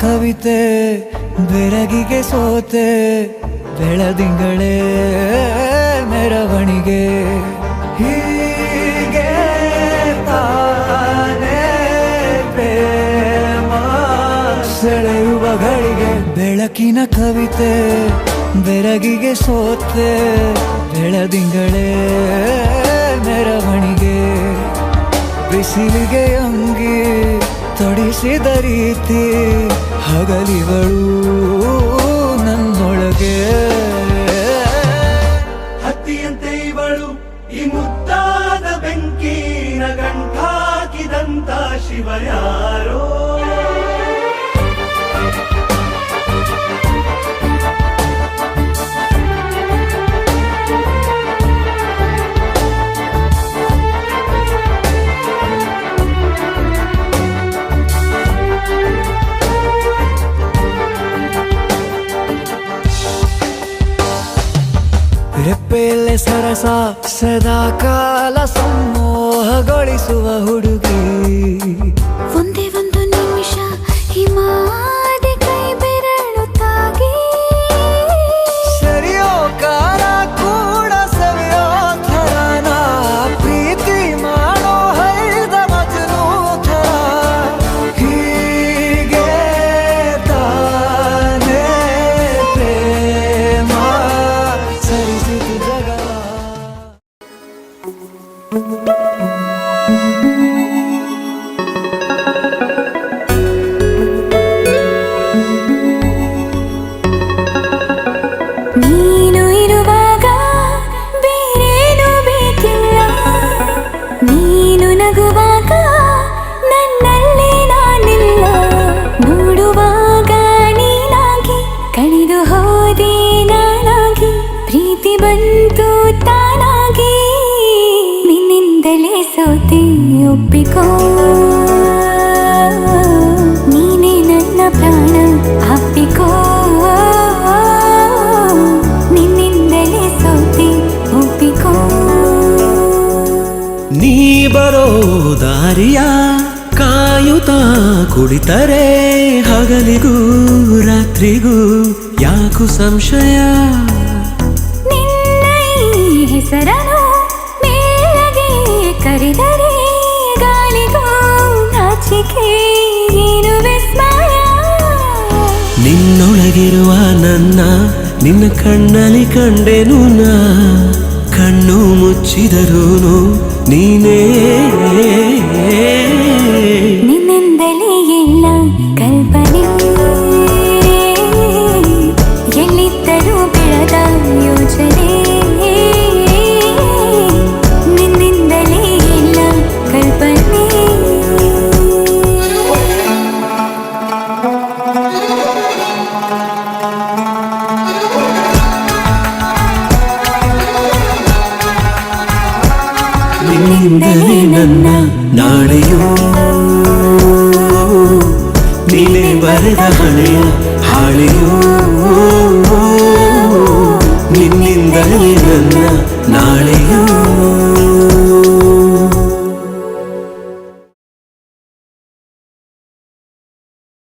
ಕವಿತೆ, ಬೆರಗಿಗೆ ಸೋತೆ, ಬೆಳದಿಂಗಳೇ ಮೆರವಣಿಗೆ. ಹೀಗೆ ತಾನೇ ಪ್ರೇಮ ಸೆಳೆಯುವ ಬೆಳಕಿನ ಕವಿತೆ, ಬೆರಗಿಗೆ ಸೋತೆ, ಬೆಳದಿಂಗಳೇ ಮೆರವಣಿಗೆ. ಬಿಸಿಲಿಗೆ ಅಂಗಿ ತೊಡಿಸಿದ ರೀತಿ ಹಗಲಿವಳು ನನ್ನೊಳಗೆ. ಹತ್ತಿಯಂತೆ ಇವಳು ಈ ಮುದ್ದಾದ ಬೆಂಕಿನ ಗಂಟಾಕಿದಂತ ಶಿವ ರೆಪ್ಪೆಯಲ್ಲೇ ಸರಸ ಸದಾ ಕಾಲ ಸಮೋಹಗೊಳಿಸುವ ಹುಡುಗಿ. ಬಂತು ತಾನಾಗಿ ನಿನ್ನಿಂದಲೇ ಸೋತೆ ಒಪ್ಪಿಕೋ ನೀನೇ ನನ್ನ ಪ್ರಾಣ ಅಪ್ಪಿಕೋ. ನಿನ್ನಿಂದಲೇ ಸೋತೆ ಒಪ್ಪಿಕೋ ನೀ ಬರೋ ದಾರಿಯ ಕಾಯುತಾ ಕುಳಿತರೆ ಹಗಲಿಗೂ ರಾತ್ರಿಗೂ ಯಾಕು ಸಂಶಯ? ಹೆಸರನು ಮೇಲಗೆ ಕರೆದರೆ ಗಾಳಿಗೂ ನಾಚಿಕೆ ಏನು ವಿಸ್ಮಯ? ನಿನ್ನೊಳಗಿರುವ ನನ್ನ, ನಿನ್ನ ಕಣ್ಣಲ್ಲಿ ಕಂಡೆನು ನಾ. ಕಣ್ಣು ಮುಚ್ಚಿದರೂನು ನೀನೇ. ನಿನ್ನಿಂದಲೇ ನನ್ನ ನಾಳೆಯೂ ನೀನೇ ಬರೆದ ಹಳೆಯ ಹಾಳೆಯೂ ನಿನ್ನಿಂದಲೇ ನನ್ನ ನಾಳೆಯೂ